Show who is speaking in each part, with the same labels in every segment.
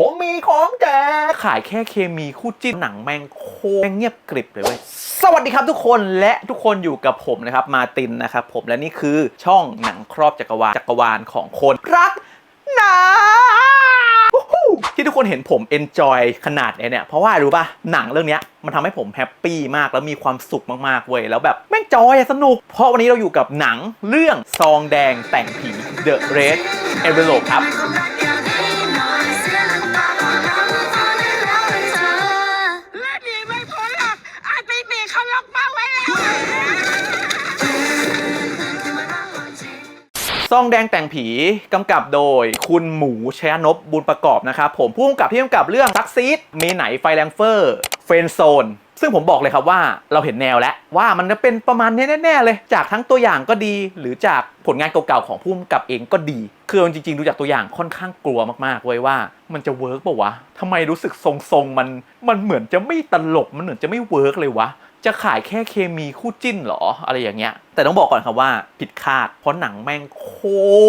Speaker 1: ผมมีของแจกขายแค่เคมีคู่จิ้นหนังแมงโคแมงเงียบกริบเลยเว้ย สวัสดีครับทุกคนและทุกคนอยู่กับผมนะครับมาตินนะครับผมและนี่คือช่องหนังครอบจักรวาลจักรวาลของคนรักหนังที่ทุกคนเห็นผมเอนจอยขนาดเนี้ยเนี่ย เพราะว่ารู้ป่ะ หนังเรื่องเนี้ยมันทำให้ผมแฮปปี้มากแล้วมีความสุขมากๆเว้ยแล้วแบบแม่งจอยสนุก เพราะวันนี้เราอยู่กับหนังเรื่องซองแดงแต่งผี The Red Envelope ครับ ซองแดงแต่งผีกำกับโดยคุณหมูชยนพบุญประกอบนะครับผมผู้กำกับที่กำกับเรื่องซักซีดเมไหนไฟแรงเฟอร์เฟนโซนซึ่งผมบอกเลยครับว่าเราเห็นแนวแล้วว่ามันจะเป็นประมาณนี้แน่ๆเลย จากทั้งตัวอย่างก็ดี หรือจากผลงานเก่าๆของผู้กำกับเองก็ดี คือจริงๆ ดูจากตัวอย่างค่อนข้างกลัวมากๆเว้ยว่า มันจะเวิร์กป่าวะทำไมรู้สึกทรงๆมันมันเหมือนจะไม่ตลกมันเหมือนจะไม่เวิร์กเลยวะจะขายแค่เคมีคู่จิ้นหรออะไรอย่างเงี้ย แต่ต้องบอกก่อนครับว่าผิดคาด เพราะหนังแม่งโค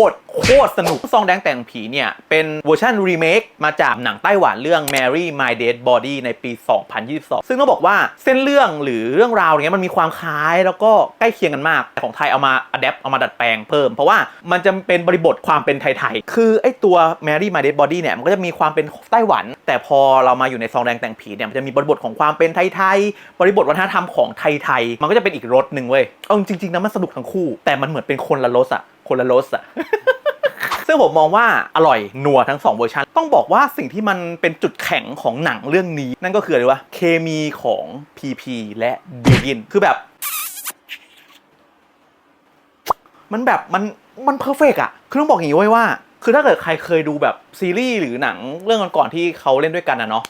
Speaker 1: ตร โคตรสนุกซองแดงแต่งผีเนี่ย เป็นเวอร์ชันรีเมคมาจากหนังไต้หวันเรื่อง Mary My Dead Body ในปี 2022 ซึ่งต้องบอกว่าเส้นเรื่องหรือเรื่องราวเนี้ยมันมีความคล้ายแล้วก็ใกล้เคียงกันมาก แต่ของไทยเอามาอัดแอปเอามาดัดแปลงเพิ่ม เพราะว่ามันจะเป็นบริบทความเป็นไทยๆ คือไอ้ตัว Mary My Dead Body เนี่ยมันก็จะมีความเป็นไต้หวัน แต่พอเรามาอยู่ในซองแดงแต่งผีเนี่ยมันจะมีบริบทของความเป็นไทยๆบริบทวัฒนธรรมของไทยๆมันก็จะเป็นอีกรสหนึ่งเว้ยเอาจริงนะมันสนุกทั้งคู่ แต่มันเหมือนเป็นคนละรสอะคนละรสอะซึ่งผมมองว่าอร่อยนัวทั้ง 2 เวอร์ชันต้องบอกว่าสิ่งที่มันเป็นจุดแข็งของหนังเรื่องนี้ นั่นก็คืออะไรวะเคมีของ PP และบิวกินคือแบบ มันแบบมันมันเพอร์เฟกอะคือต้องบอกอย่างนี้ไว้ว่า คือถ้าเกิดใครเคยดูแบบซีรีส์หรือหนังเรื่องก่อนๆที่เขาเล่นด้วยกันนะเนาะ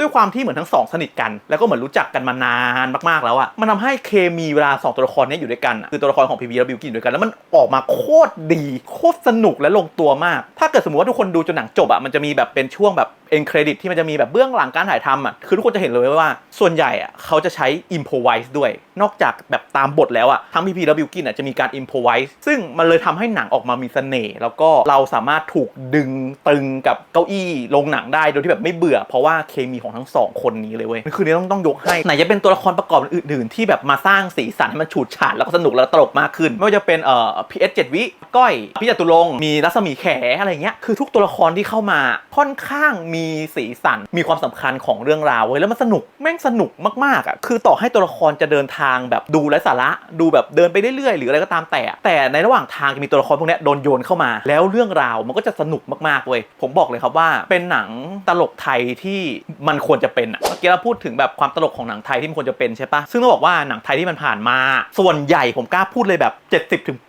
Speaker 1: ด้วยความที่เหมือนทั้งสองสนิทกัน แล้วก็เหมือนรู้จักกันมานานมากๆแล้วอะมันทำให้เคมีเวลาสองตัวละครนี้อยู่ด้วยกันอะคือตัวละครของพีพีและบิวกินอยู่ด้วยกันแล้วมันออกมาโคตรดีโคตรสนุกและลงตัวมาก ถ้าเกิดสมมติว่าทุกคนดูจนหนังจบอะมันจะมีแบบเป็นช่วงแบบ เอ็นเครดิตที่มันจะมีแบบเบื้องหลังการถ่ายทำอะคือทุกคนจะเห็นเลยว่า ส่วนใหญ่อะเขาจะใช้อิมพอไวส์ด้วย นอกจากแบบตามบทแล้วอะทั้งพีพีและบิวกินอะจะมีการอิมพอไวส์ซึ่งมันเลยทำให้หนังออกมามีเสน่ห์แล้วก็เราสามารถถูกดึงตึงกับเก้าอี้ลงหนังได้โดยที่แบบไม่เบื่อ เพราะว่าเคมีของทั้งสองคนนี้เลยเว้ยคือนี้ต้องต้องยกให้ไหนจะเป็นตัวละครประกอบอื่นๆ ที่แบบมาสร้างสีสันให้มันฉูดฉาดแล้วก็สนุกแล้วตลกมากขึ้น ไม่ว่าจะเป็นเอ่อพีเอสเจ็ดวิก้อยพี่จตุรงมีรัศมีแขอะไรเงี้ยคือทุกตัวละครที่เข้ามาค่อนข้างมีีสีสัน มีความสำคัญของเรื่องราวเว้ยแล้วมันสนุกแม่งสนุกมากๆอะคือต่อให้ตัวละครจะเดินทางแบบดูไร้สาระดูแบบเดินไปเรื่อยๆหรืออะไรก็ตามแต่ แต่ในระหว่างทางจะมีตัวละครพวกนี้โดนโยนเข้ามา แล้วเรื่องราวมันก็จะสนุกมากๆเว้ยผมบอกเลยครับว่าเป็นหนังตลกไทยที่มันควรจะเป็นอะเมื่อกี้เราพูดถึงแบบความตลกของหนังไทยที่มันควรจะเป็นใช่ปะซึ่งต้องบอกว่าหนังไทยที่มันผ่านมา ส่วนใหญ่ผมกล้าพูดเลยแบบ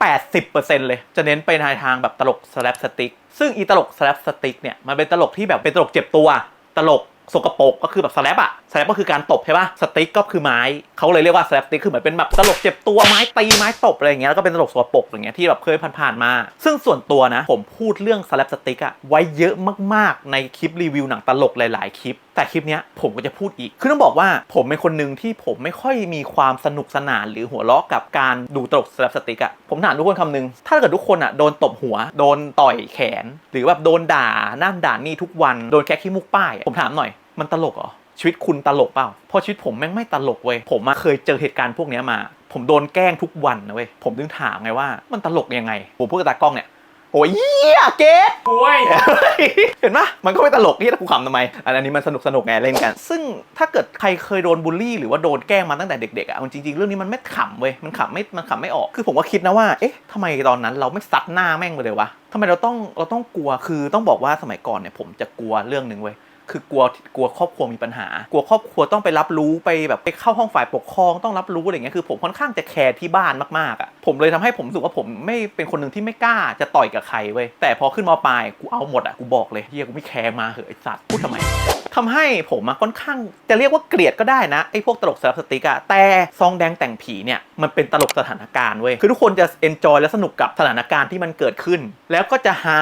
Speaker 1: 70-80%เลยจะเน้นไปในทางแบบตลกสแลปสติกซึ่งอีตลกสแลปสติกเนี่ยมันเป็นตลกที่แบบเป็นตลกเจ็บตัว ตลกสกปรกก็คือแบบสแลปอะ สแลปก็คือการตบใช่ปะสติ๊กก็คือไม้เขาเลยเรียกว่าสแลปสติ๊กคือเหมือนเป็นแบบตลกเจ็บตัวไม้ตีไม้ตบอะไรอย่างเงี้ยแล้วก็เป็นตลกสกปรกอย่างเงี้ยที่แบบเคยผ่านๆมา ซึ่งส่วนตัวนะ ผมพูดเรื่องสแลปสติ๊กอะไว้เยอะมากๆ ในคลิปรีวิวหนังตลกหลาย ๆ คลิป แต่คลิปเนี้ยผมก็จะพูดอีก คือต้องบอกว่าผมเป็นคนหนึ่งที่ผมไม่ค่อยมีความสนุกสนานหรือหัวเราะกับการดูตลกสแลปสติ๊กอะผมถามทุกคนคำนึงถ้าเกิดทุกคนอะโดนตบหัว โดนต่อยแขน หรือแบบโดนด่านั่นด่านี่ทุกวันโดนแค่ขี้มุกป้ายผมถามหน่อยมันตลกเหรอ ชีวิตคุณตลกเปล่าเพราะชีวิตผมแม่งไม่ตลกเว้ยผมมาเคยเจอเหตุการณ์พวกเนี้ยมา ผมโดนแกล้งทุกวันนะเว้ยผมถึงถามไงว่ามันตลกยังไง ผมพูดกับตากล้องเนี่ยโอ้ยเหี้ยเกต
Speaker 2: โอ้ย
Speaker 1: เห็นปะมันก็ไม่ตลกนี่กูขำทำไม อันนี้มันสนุกสนุกไงเล่นกัน ซึ่งถ้าเกิดใครเคยโดนบูลลี่ หรือว่าโดนแกล้งมาตั้งแต่เด็กๆอะเอาจริงๆ เรื่องนี้มันไม่ขำเว้ย มันขำไม่ มันขำไม่ออก คือผมก็คิดนะว่า เอ๊ะทำไมตอนนั้นเราไม่ซัดหน้าแม่งไปเลยวะทำไมเราต้อง เราต้องกลัว คือต้องบอกว่าสมัยก่อนเนี่ยผมจะกลัวเรื่องหนึ่งเว้ย คือกลัวกลัวครอบครัวมีปัญหา กลัวครอบครัวต้องไปรับรู้ไปแบบไปเข้าห้องฝ่ายปกครองต้องรับรู้อะไรเงี้ยคือผมค่อนข้างจะแคร์ที่บ้านมากๆอะผมเลยทำให้ผมรู้สึกว่าผมไม่เป็นคนหนึ่งที่ไม่กล้าจะต่อยกับใครเว้ยแต่พอขึ้นมปลายกูเอาหมดอะกูบอกเลยเฮียกูไม่แคร์มาเหอะไอสัตว์พูดทำไมทำให้ผมค่อนข้างจะเรียกว่าเกลียดก็ได้นะไอ้พวกตลกสลับสติกอะแต่ซองแดงแต่งผีเนี่ยมันเป็นตลกสถานการณ์เว้ยคือทุกคนจะเอนจอยและสนุกกับสถานการณ์ที่มันเกิดขึ้น แล้วก็จะฮา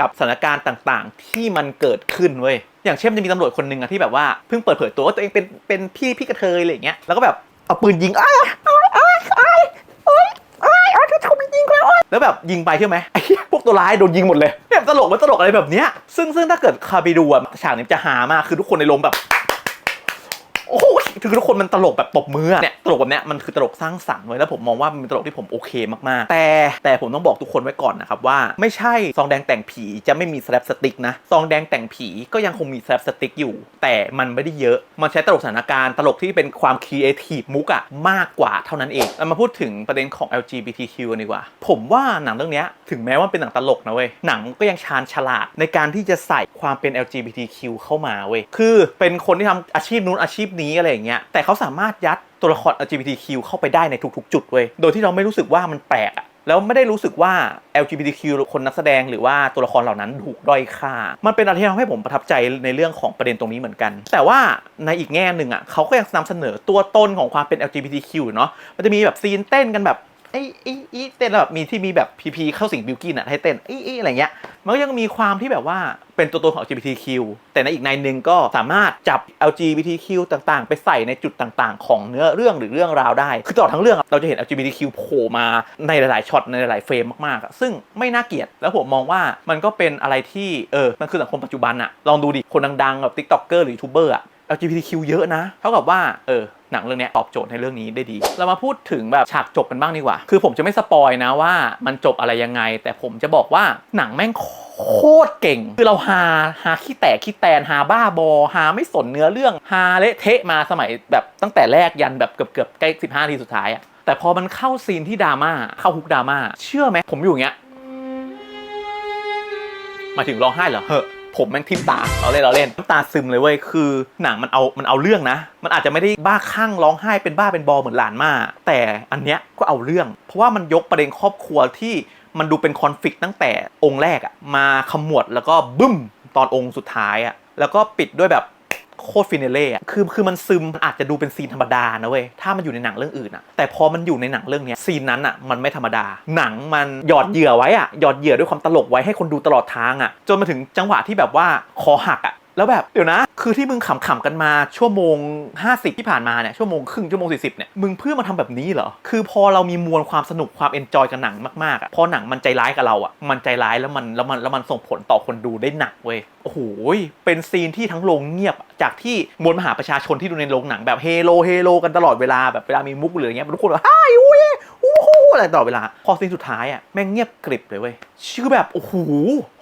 Speaker 1: กับสถานการณ์ต่างๆ ที่มันเกิดขึ้นเว้ยอย่างเช่นจะมีตำรวจคนหนึ่งอะที่แบบว่าเพิ่งเปิดเผยตัวว่าตัวเองเป็นเป็นพี่พี่กระเทยอะไรอย่างเงี้ยแล้วก็แบบเอาปืนยิงอ้ายอ้ายอ้ายอ้ายอ้ายอ้ายอ้ายเขาไม่ดียิงแล้วโอ๊ยแล้วแบบยิงไปใช่ไหมไอ้เหี้ยพวกตัวร้ายโดนยิงหมดเลยเนี่ยตลกมันตลกอะไรแบบเนี้ยซึ่งซึ่งถ้าเกิดคาไปดูอะฉากนี้จะหามากคือทุกคนในโรงแบบโอ้โห คือทุกคนมันตลกแบบตบมืออะเนี่ยตลกแบบเนี้ยมันคือตลกสร้างสรรค์ไว้ยแล้วผมมองว่ามันเป็นตลกที่ผมโอเคมากๆ แต่แต่ผมต้องบอกทุกคนไว้ก่อนนะครับว่าไม่ใช่ซองแดงแต่งผีจะไม่มีสแลปสติกนะซองแดงแต่งผีก็ยังคงมีสแลปสติกอยู่ แต่มันไม่ได้เยอะมันใช้ตลกสถานการณ์ตลกที่เป็นความครีเอทีฟมุกอะมากกว่าเท่านั้นเองเรามาพูดถึงประเด็นของ LGBTQ กันดีกว่า ผมว่าหนังเรื่องนี้ถึงแม้ว่าเป็นหนังตลกนะเว้ยหนังก็ยังชาญฉลาดในการที่จะใส่ความเป็น LGBTQ เข้ามาเว้ยคือเป็นคนที่ทำอาชีพนู้นอาชีพนี้อะไรอย่างเงี้ยแต่เขาสามารถยัดตัวละคร LGBTQ เข้าไปได้ในทุกๆ จุดเว้ยโดยที่เราไม่รู้สึกว่ามันแปลกอะแล้วไม่ได้รู้สึกว่า LGBTQ คนนักแสดงหรือว่าตัวละครเหล่านั้นถูกด้อยค่า มันเป็นอะไรที่ทำให้ผมประทับใจในเรื่องของประเด็นตรงนี้เหมือนกัน แต่ว่าในอีกแง่หนึ่งอะเขาก็ยังนำเสนอตัวตนของความเป็น LGBTQ เนาะ มันจะมีแบบซีนเต้นกันแบบ ไอ้ไอ้ไอ้เต้นแล้วแบบมีที่มีแบบพีพีเข้าสิงบิวกินอะให้เต้นไอ้ไอ้อะไรเงี้ยมันก็ยังมีความที่แบบว่าเป็นตัวตนของ LGBTQ แต่ในอีกในหนึ่งก็สามารถจับ LGBTQ ต่างๆ ไปใส่ในจุดต่างๆ ของเนื้อเรื่องหรือเรื่องราวได้ คือตลอดทั้งเรื่องเราจะเห็น LGBTQ โผล่มาในหลายๆช็อตในหลายๆเฟรมมากๆ ซึ่งไม่น่าเกลียดแล้วผมมองว่ามันก็เป็นอะไรที่เออมันคือสังคมปัจจุบันอะลองดูดิคนดังๆแบบ TikToker หรือยูทูบเบอร์อะ LGBTQ เยอะนะ เท่ากับว่า เออ หนังเรื่องนี้ตอบโจทย์ในเรื่องนี้ได้ดี เรามาพูดถึงแบบฉากจบกันบ้างดีกว่า คือผมจะไม่สปอยนะว่ามันจบอะไรยังไง แต่ผมจะบอกว่าหนังแม่งโคตรเก่ง คือเราหาหาขี้แตกขี้แตนหาบ้าบอ หาไม่สนเนื้อเรื่องหาเละเทะมาสมัยแบบตั้งแต่แรกยันแบบเกือบเกือบใกล้สิบห้าทีสุดท้ายอะแต่พอมันเข้าซีนที่ดราม่าเข้าฮุกดราม่าเชื่อไหมผมอยู่อย่างเงี้ยมาถึงร้องไห้เหรอเฮ้อ ผมแม่งทิมตาเราเล่นเราเล่นน้ำตาซึมเลยเว้ยคือหนังมันเอามันเอาเรื่องนะ มันอาจจะไม่ได้บ้าคลั่งร้องไห้เป็นบ้าเป็นบอเหมือนหลานมา แต่อันเนี้ยก็เอาเรื่อง เพราะว่ามันยกประเด็นครอบครัวที่มันดูเป็นคอนฟ lict ตั้งแต่องค์แรกอะมาขมวดแล้วก็บึ้มตอนองค์สุดท้ายอะแล้วก็ปิดด้วยแบบ โคตรฟินเล่อะคือคือมันซึมมันอาจจะดูเป็นซีนธรรมดานะเว้ย ถ้ามันอยู่ในหนังเรื่องอื่นอะแต่พอมันอยู่ในหนังเรื่องเนี้ยซีนนั้นอะมันไม่ธรรมดา หนังมันหยอดเหยื่อไว้อะหยอดเหยื่อด้วยความตลกไว้ให้คนดูตลอดทางอะจนมาถึงจังหวะที่แบบว่าคอหักอะ แล้วแบบเดี๋ยวนะ คือที่มึงขำๆกันมาชั่วโมง 50 ที่ผ่านมาเนี่ยชั่วโมงครึ่งชั่วโมง 40เนี่ยมึงเพื่อมาทำแบบนี้เหรอ คือพอเรามีมวลความสนุกความเอนจอยกับหนังมากๆอะพอหนังมันใจร้ายกับเราอะมันใจร้ายแล้วมันแล้วมันแล้วมันส่งผลต่อคนดูได้หนักเว้ยโอ้โหเป็นซีนที่ทั้งโรงเงียบจากที่มวลมหาประชาชนที่ดูในโรงหนังแบบเฮโลเฮโลกันตลอดเวลาแบบเวลามีมุกหรืออย่างเงี้ยทุกคนแบบฮ่าอุ้ย อู้อะไรตลอดเวลา พอซีนสุดท้ายอะแม่งเงียบกริบเลยเว้ยชื่อแบบโอ้โห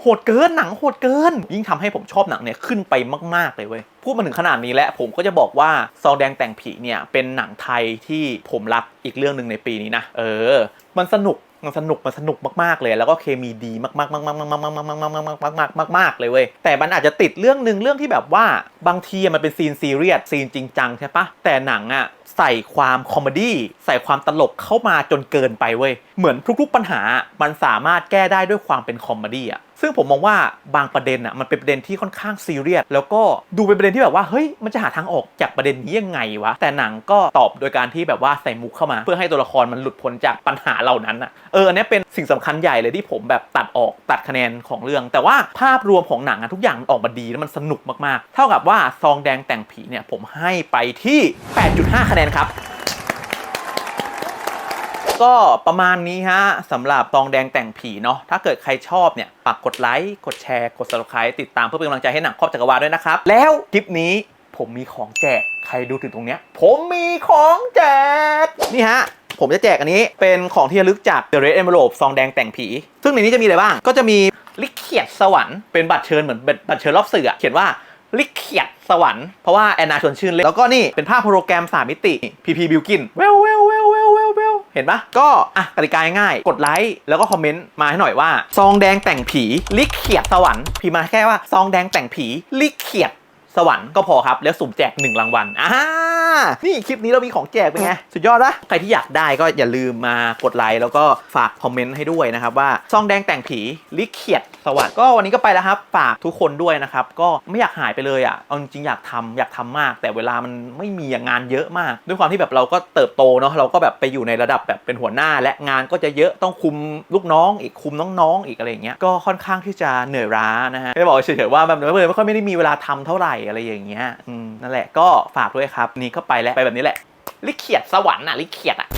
Speaker 1: โหดเกินหนังโหดเกิน ยิ่งทำให้ผมชอบหนังเนี่ยขึ้นไปมาก ๆ เลยเว้ยพูดมาถึงขนาดนี้แล้วผมก็จะบอกว่าซองแดงแต่งผีเนี่ยเป็นหนังไทยที่ผมรักอีกเรื่องหนึ่งในปีนี้นะเออ มันสนุก มันสนุกมันสนุกมากๆเลย แล้วก็เคมีดีมากๆมากๆมากๆมากๆมากๆมากๆมากๆมากๆมากๆมากๆมากๆเลยเว้ยแต่มันอาจจะติดเรื่องหนึ่งเรื่องที่แบบว่าบางทีมันเป็นซีนซีเรียสซีนจริงจังใช่ปะแต่หนังอะใส่ความคอมเมดี้ใส่ความตลกเข้ามาจนเกินไปเว้ยเหมือนทุกๆปัญหามันสามารถแก้ได้ด้วยความเป็นคอมเมดี้อะซึ่งผมมองว่าบางประเด็นอะมันเป็นประเด็นที่ค่อนข้างซีเรียสแล้วก็ดูเป็นประเด็นที่แบบว่าเฮ้ยมันจะหาทางออกจากประเด็นนี้ยังไงวะแต่หนังก็ตอบโดยการที่แบบว่าใส่มุกเข้ามา เพื่อให้ตัวละครมันหลุดพ้นจากปัญหาเหล่านั้นอะเอออันนี้เป็นสิ่งสำคัญใหญ่เลยที่ผมแบบตัดออกตัดคะแนนของเรื่อง แต่ว่าภาพรวมของหนังอะทุกอย่างมันออกมาดีแล้วมันสนุกมากๆ เท่ากับว่าซองแดงแต่งผีเนี่ยผมให้ไปที่ 8.5 คะแนนครับ ก็ประมาณนี้ฮะสำหรับตองแดงแต่งผีเนาะถ้าเกิดใครชอบเนี่ยฝากกดไลค์กดแชร์กด subscribe ติดตามเพื่อเป็นกำลังใจให้หนังครอบจักรวาลด้วยนะครับ แล้วคลิปนี้ผมมีของแจกใครดูถึงตรงเนี้ย ผมมีของแจก นี่ฮะ ผมจะแจกอันนี้เป็นของที่ระลึกจาก The Red Envelope ซองแดงแต่งผี ซึ่งในนี้จะมีอะไรบ้าง ก็จะมีลิเขียดสวรรค์เป็นบัตรเชิญเหมือนบัตรเชิญรอบสื่อเขียนว่าลิเขียดสวรรค์เพราะว่าแอนนาชวนชื่นเล่นแล้วก็นี่เป็นภาพโปรแกรม3มิติพีพีบิวกินเวว เห็นปะก็อะกติกาง่ายกดไลค์แล้วก็คอมเมนต์มาให้หน่อยว่า ซองแดงแต่งผีลิเขียดสวรรค์พิมพ์มาแค่ว่าซองแดงแต่งผีลิเขียด สวรรค์ก็พอครับ แล้วสุ่มแจก 1 รางวัลอ่านี่คลิปนี้เรามีของแจกเป็นไง สุดยอดนะใครที่อยากได้ก็อย่าลืมมากดไลค์แล้วก็ฝากคอมเมนต์ให้ด้วยนะครับ ว่าซองแดงแต่งผีลิเขียดสวรรค์ก็วันนี้ก็ไปแล้วครับ ฝากทุกคนด้วยนะครับ ก็ไม่อยากหายไปเลยอะเอาจริงๆอยากทำอยากทำมาก แต่เวลามันไม่มีอะงานเยอะมาก ด้วยความที่แบบเราก็เติบโตเนาะเราก็แบบไปอยู่ในระดับแบบเป็นหัวหน้า และงานก็จะเยอะต้องคุมลูกน้อง อีกคุมน้องๆอีกอะไรอย่างเงี้ยก็ค่อนข้างที่จะเหนื่อยล้านะฮะไม่ได้บอกเฉยๆว่าแบบไม่ไม่ค่อยไม่ได้มีเวลาทำเท่าไหร่อะไรอย่างเงี้ยนั่นแหละก็ฝากด้วยครับ นี่ก็ไปแล้วไปแบบนี้แหละลิเขียดสวรรค์น่ะลิเขียดอะ